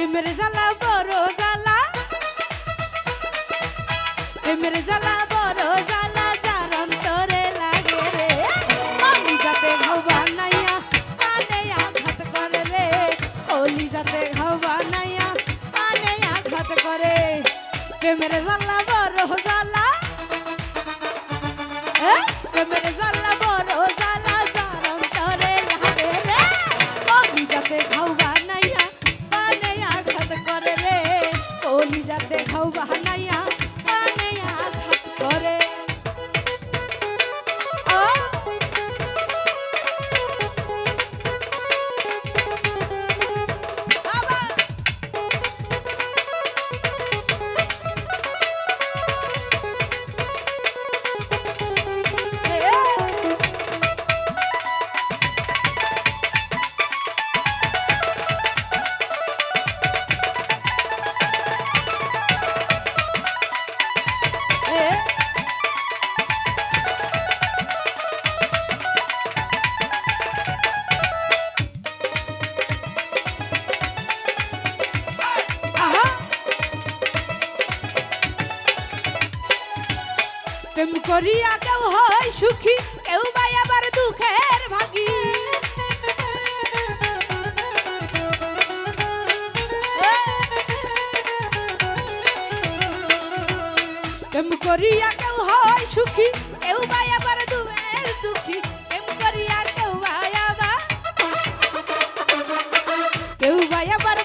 প্রেমের জ্বালা বড় জ্বালা। প্রেমের জ্বালা বড় জ্বালা, যার অন্তরে লাগে রে। আমি যাতে ঘাও বানাইয়া কানে আঘাত করে রে। অলি যাতে ঘাও বানাইয়া কানে আঘাত প্রেম করিয়া কেউ হয় সুখী, কেউ বা আবার দুঃখের ভাগী। প্রেম করিয়া কেউ হয় সুখী, কেউ বা আবার দুঃখের দুঃখী। প্রেম করিয়া কেউ বা আবার কেউ বা আবার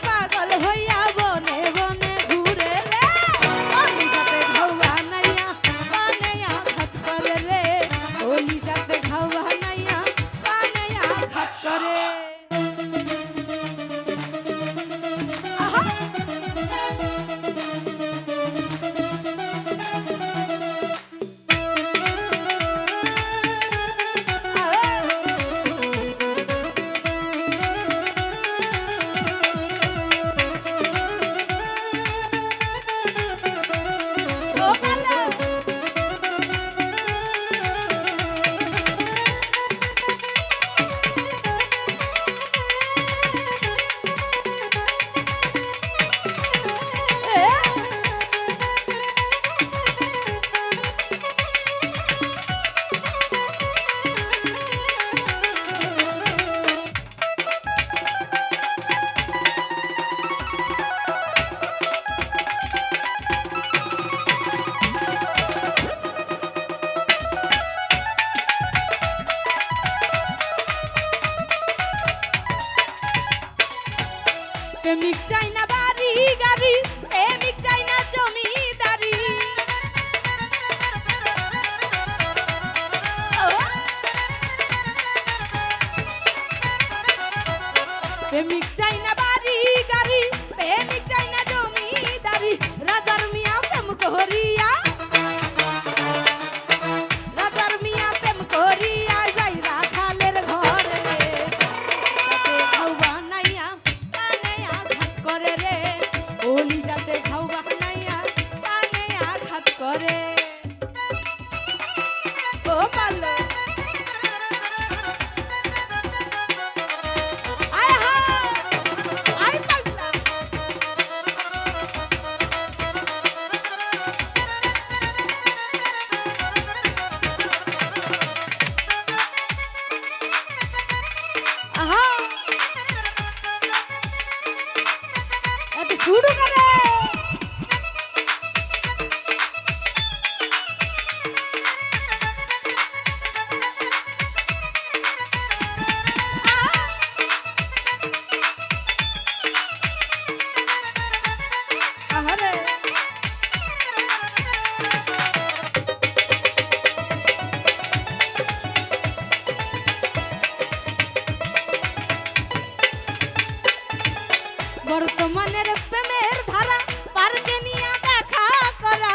বর্তমানের প্রেমের ধারা, পার্কে নিয়ে দেখা করা।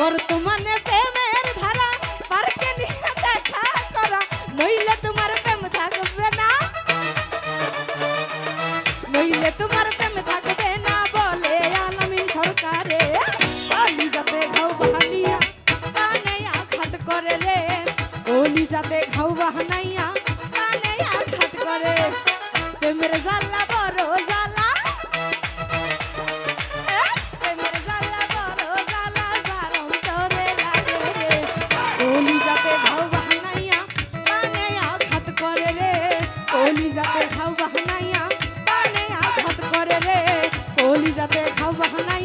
বর্তমানে প্রেমের ধারা, পার্কে নিয়ে দেখা করা। নইলে তোমার প্রেম থাকবে না। নইলে তোমার ছেলে ও নিজাতে ঘাউ বাহানাইয়া কানে আঘাত করে। প্রেমের জাল্লা বড় জালা প্রেমের জাল্লা বড় জালা জারম তোরে লাগে রে। ও নিজাতে ঘাউ বাহানাইয়া কানে আঘাত করে রে। ও নিজাতে ঘাউ বাহানাইয়া মানে বাহানাইয়া